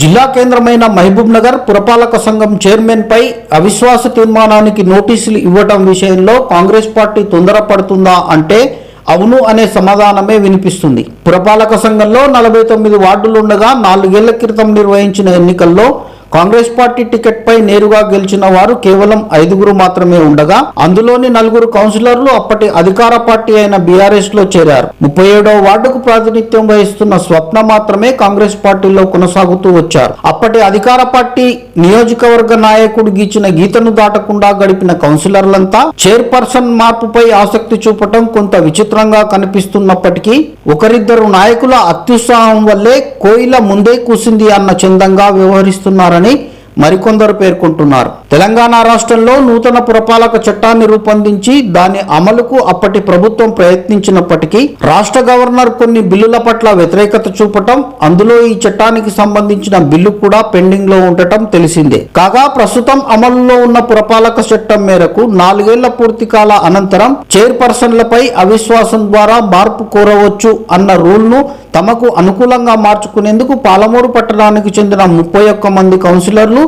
జిల్లా కేంద్రమైన మహబూబ్ నగర్ పురపాలక సంఘం చైర్మన్పై అవిశ్వాస తీర్మానానికి నోటీసులు ఇవ్వటం విషయంలో కాంగ్రెస్ పార్టీ తొందరపడుతుందా అంటే అవును అనే సమాధానమే వినిపిస్తుంది. పురపాలక సంఘంలో నలభై తొమ్మిది వార్డులుండగా నాలుగేళ్ళ క్రితం నిర్వహించిన ఎన్నికల్లో కాంగ్రెస్ పార్టీ టికెట్ పై నేరుగా గెలిచిన వారు కేవలం ఐదుగురు మాత్రమే ఉండగా అందులోని నలుగురు కౌన్సిలర్లు అప్పటి అధికార పార్టీ అయిన బీఆర్ఎస్లో చేరారు. ముప్పై ఏడవ వార్డుకు ప్రాతినిధ్యం వహిస్తున్న స్వప్న మాత్రమే కాంగ్రెస్ పార్టీలో కొనసాగుతూ వచ్చారు. అప్పటి అధికార పార్టీ నియోజకవర్గ నాయకుడు గీచిన గీతను దాటకుండా గడిపిన కౌన్సిలర్లంతా చైర్పర్సన్ మార్పుపై ఆసక్తి చూపటం కొంత విచిత్రంగా కనిపిస్తున్నప్పటికీ ఒకరిద్దరు నాయకుల అత్యుత్సాహం వల్లే కోయిల ముందే కూసింది అన్న చందంగా వ్యవహరిస్తున్నారని কারণে మరికొందరు పేర్కొంటున్నారు. తెలంగాణ రాష్ట్రంలో నూతన పురపాలక చట్టాన్ని రూపొందించి దాని అమలుకు అప్పటి ప్రభుత్వం ప్రయత్నించినప్పటికీ రాష్ట్ర గవర్నర్ కొన్ని బిల్లుల పట్ల వ్యతిరేకత చూపటం అందులో ఈ చట్టానికి సంబంధించిన బిల్లు కూడా పెండింగ్లో ఉండటం తెలిసిందే. కాగా ప్రస్తుతం అమలులో ఉన్న పురపాలక చట్టం మేరకు నాలుగేళ్ళ పూర్తి కాల అనంతరం చైర్పర్సన్లపై అవిశ్వాసం ద్వారా మార్పు కోరవచ్చు అన్న రూల్ను తమకు అనుకూలంగా మార్చుకునేందుకు పాలమూరు పట్టణానికి చెందిన ముప్పై ఒక్క మంది కౌన్సిలర్లు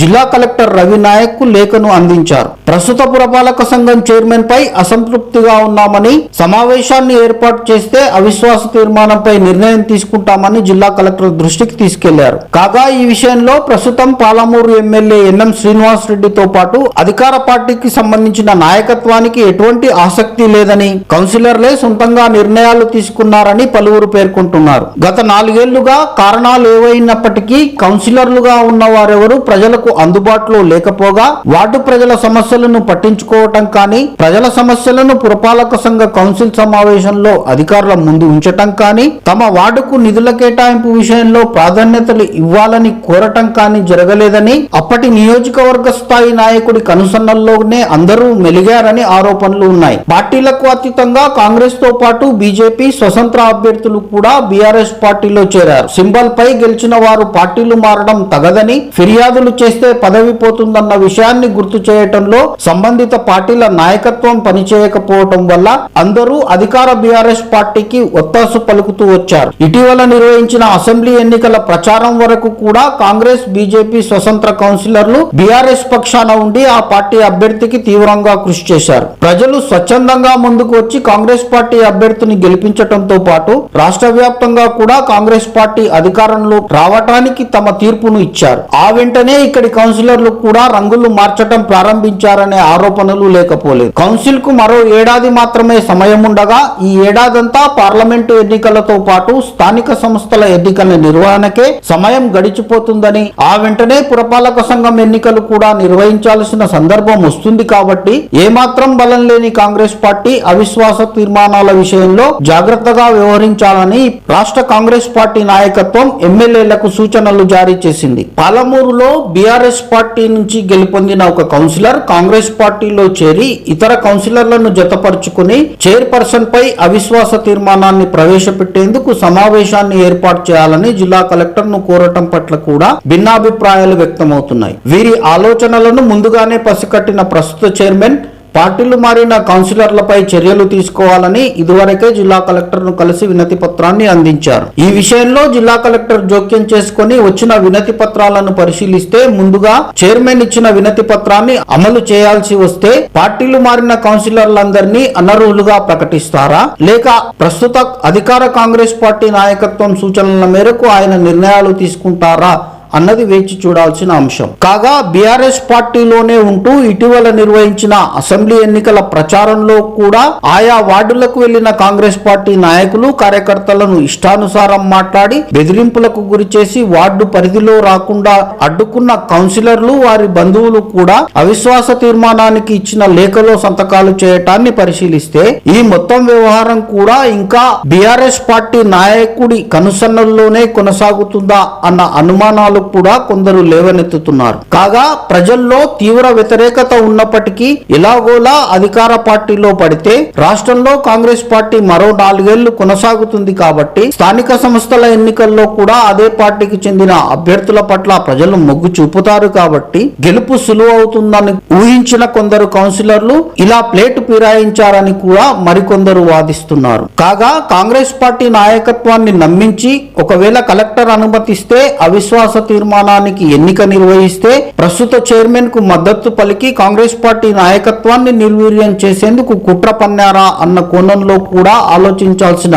జిల్లా కలెక్టర్ రవి నాయక్కు లేఖను అందించారు. ప్రస్తుత పురపాలక సంఘం చైర్మన్ పై అసంతృప్తిగా ఉన్నామని సమావేశాన్ని ఏర్పాటు చేస్తే అవిశ్వాస తీర్మానంపై నిర్ణయం తీసుకుంటామని జిల్లా కలెక్టర్ దృష్టికి తీసుకెళ్ళారు. కాగా ఈ విషయంలో ప్రస్తుతం పాలమూరు ఎమ్మెల్యే ఎన్ఎం శ్రీనివాస్ రెడ్డితో పాటు అధికార పార్టీకి సంబంధించిన నాయకత్వానికి ఎటువంటి ఆసక్తి లేదని కౌన్సిలర్లే సొంతంగా నిర్ణయాలు తీసుకున్నారని పలువురు పేర్కొంటున్నారు. గత నాలుగేళ్ళుగా కారణాలు ఏవైనప్పటికీ కౌన్సిలర్లుగా ఉన్న వారెవరూ ప్రజలకు అందుబాటులో లేకపోగా వార్డు ప్రజల సమస్యలను పట్టించుకోవటం కానీ ప్రజల సమస్యలను పురపాలక సంఘ కౌన్సిల్ సమావేశంలో అధికారుల ముందు ఉంచటం కానీ తమ వార్డుకు నిధుల కేటాయింపు విషయంలో ప్రాధాన్యతలు ఇవ్వాలని కోరటం కానీ జరగలేదని అప్పటి నియోజకవర్గ స్థాయి నాయకుడి కనుసన్నల్లోనే అందరూ మెలిగారని ఆరోపణలు ఉన్నాయి. పార్టీలకు అతీతంగా కాంగ్రెస్తో పాటు బీజేపీ స్వతంత్ర అభ్యర్థులు కూడా బీఆర్ఎస్ పార్టీలో చేరారు. సింబల్ పై గెలిచిన వారు పార్టీలు మారడం తగదని ఫిర్యాదులు చేస్తే పదవి పోతుందన్న విషయాన్ని గుర్తు చేయటంలో సంబంధిత పార్టీల నాయకత్వం పనిచేయకపోవటం వల్ల అందరూ అధికార బీఆర్ఎస్ పార్టీకి ఒత్తాసు పలుకుతూ వచ్చారు. ఇటీవల నిర్వహించిన అసెంబ్లీ ఎన్నికల ప్రచారం వరకు కూడా కాంగ్రెస్ బీజేపీ స్వతంత్ర కౌన్సిలర్లు బీఆర్ఎస్ పక్షాన ఉండి ఆ పార్టీ అభ్యర్థికి తీవ్రంగా కృషి చేశారు. ప్రజలు స్వచ్ఛందంగా ముందుకు వచ్చి కాంగ్రెస్ పార్టీ అభ్యర్థిని గెలిపించటంతో పాటు రాష్ట్ర వ్యాప్తంగా కూడా కాంగ్రెస్ పార్టీ అధికారంలో రావటానికి తమ తీర్పును ఇచ్చారు. ఆ వెంటనే ఇక్కడి కౌన్సిలర్లు కూడా రంగులు మార్చటం ప్రారంభించారనే ఆరోపణలు లేకపోలేదు. కౌన్సిల్కు మరో ఏడాది మాత్రమే సమయం ఉండగా ఈ ఏడాదంతా పార్లమెంటు ఎన్నికలతో పాటు స్థానిక సంస్థల ఎన్నికల నిర్వహణకే సమయం గడిచిపోతుందని ఆ వెంటనే పురపాలక సంఘం ఎన్నికలు కూడా నిర్వహించాల్సిన సందర్భం వస్తుంది కాబట్టి ఏమాత్రం బలం లేని కాంగ్రెస్ పార్టీ అవిశ్వాస తీర్మానాల విషయంలో జాగ్రత్తగా వ్యవహరించాలని రాష్ట్ర కాంగ్రెస్ పార్టీ నాయకత్వం ఎమ్మెల్యేలకు సూచనలు జారీ చేసింది. పాలమూరులో బీఆర్ఎస్ పార్టీ నుంచి గెలుపొందిన ఒక కౌన్సిలర్ కాంగ్రెస్ పార్టీలో చేరి ఇతర కౌన్సిలర్లను జతపరుచుకుని చైర్పర్సన్ పై అవిశ్వాస తీర్మానాన్ని ప్రవేశపెట్టేందుకు సమావేశాన్ని ఏర్పాటు చేయాలని జిల్లా కలెక్టర్ను కోరటం పట్ల కూడా భిన్నాభిప్రాయాలు వ్యక్తమవుతున్నాయి. వీరి ఆలోచనలను ముందుగానే పసికట్టిన ప్రస్తుత చైర్మన్ పార్టీలు మారిన కౌన్సిలర్లపై చర్యలు తీసుకోవాలని ఇదివరకే జిల్లా కలెక్టర్ను కలిసి వినతి పత్రాన్ని అందించారు. ఈ విషయంలో జిల్లా కలెక్టర్ జోక్యం చేసుకుని వచ్చిన వినతి పత్రాలను పరిశీలిస్తే ముందుగా చైర్మన్ ఇచ్చిన వినతి పత్రాన్ని అమలు చేయాల్సి వస్తే పార్టీలు మారిన కౌన్సిలర్లందరినీ అనర్హులుగా ప్రకటిస్తారా? లేక ప్రస్తుత అధికార కాంగ్రెస్ పార్టీ నాయకత్వం సూచనల మేరకు ఆయన నిర్ణయాలు తీసుకుంటారా? అన్నది వేచి చూడాల్సిన అంశం. కాగా బీఆర్ఎస్ పార్టీలోనే ఉంటూ ఇటీవల నిర్వహించిన అసెంబ్లీ ఎన్నికల ప్రచారంలో కూడా ఆయా వార్డులకు వెళ్ళిన కాంగ్రెస్ పార్టీ నాయకులు కార్యకర్తలను ఇష్టానుసారం మాట్లాడి బెదిరింపులకు గురిచేసి వార్డు పరిధిలో రాకుండా అడ్డుకున్న కౌన్సిలర్లు వారి బంధువులు కూడా అవిశ్వాస తీర్మానానికి ఇచ్చిన లేఖలో సంతకాలు చేయటాన్ని పరిశీలిస్తే ఈ మొత్తం వ్యవహారం కూడా ఇంకా బీఆర్ఎస్ పార్టీ నాయకుడి కనుసన్నల్లోనే కొనసాగుతుందా అన్న అనుమానాలు కూడా కొందరు లేవనెత్తుతున్నారు. కాగా ప్రజల్లో తీవ్ర వ్యతిరేకత ఉన్నప్పటికీ ఎలాగోలా అధికార పార్టీలో పడితే రాష్ట్రంలో కాంగ్రెస్ పార్టీ మరో నాలుగేళ్ళు కొనసాగుతుంది కాబట్టి స్థానిక సంస్థల ఎన్నికల్లో కూడా అదే పార్టీకి చెందిన అభ్యర్థుల పట్ల ప్రజలు మొగ్గు చూపుతారు కాబట్టి గెలుపు సులువవుతుందని ఊహించిన కొందరు కౌన్సిలర్లు ఇలా ప్లేటు ఫిరాయించారని కూడా మరికొందరు వాదిస్తున్నారు. కాగా కాంగ్రెస్ పార్టీ నాయకత్వాన్ని నమ్మించి ఒకవేళ కలెక్టర్ అనుమతిస్తే అవిశ్వాస తీర్మానానికి ఎన్నిక నిర్వహిస్తే ప్రస్తుత చైర్మన్కు మద్దతు పలికి కాంగ్రెస్ పార్టీ నాయకత్వాన్ని నిర్వీర్యం చేసేందుకు కుట్ర పన్నారా అన్న కోణంలో కూడా ఆలోచించాల్సిన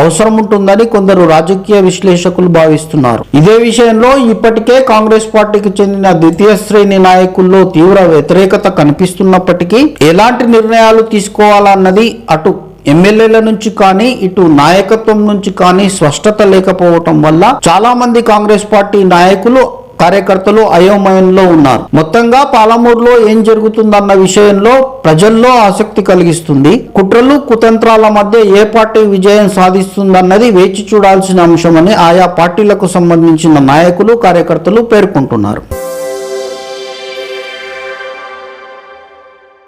అవసరం ఉంటుందని కొందరు రాజకీయ విశ్లేషకులు భావిస్తున్నారు. ఇదే విషయంలో ఇప్పటికే కాంగ్రెస్ పార్టీకి చెందిన ద్వితీయ శ్రేణి నాయకుల్లో తీవ్ర వ్యతిరేకత కనిపిస్తున్నప్పటికీ ఎలాంటి నిర్ణయాలు తీసుకోవాలన్నది అటు ఎమ్మెల్యేల నుంచి కానీ ఇటు నాయకత్వం నుంచి కానీ స్పష్టత లేకపోవటం వల్ల చాలా మంది కాంగ్రెస్ పార్టీ నాయకులు కార్యకర్తలు అయోమయంలో ఉన్నారు. మొత్తంగా పాలమూరులో ఏం జరుగుతుందన్న విషయంలో ప్రజల్లో ఆసక్తి కలిగిస్తుంది. కుట్రలు కుతంత్రాల మధ్య ఏ పార్టీ విజయం సాధిస్తుందన్నది వేచి చూడాల్సిన అంశమని ఆయా పార్టీలకు సంబంధించిన నాయకులు కార్యకర్తలు పేర్కొంటున్నారు.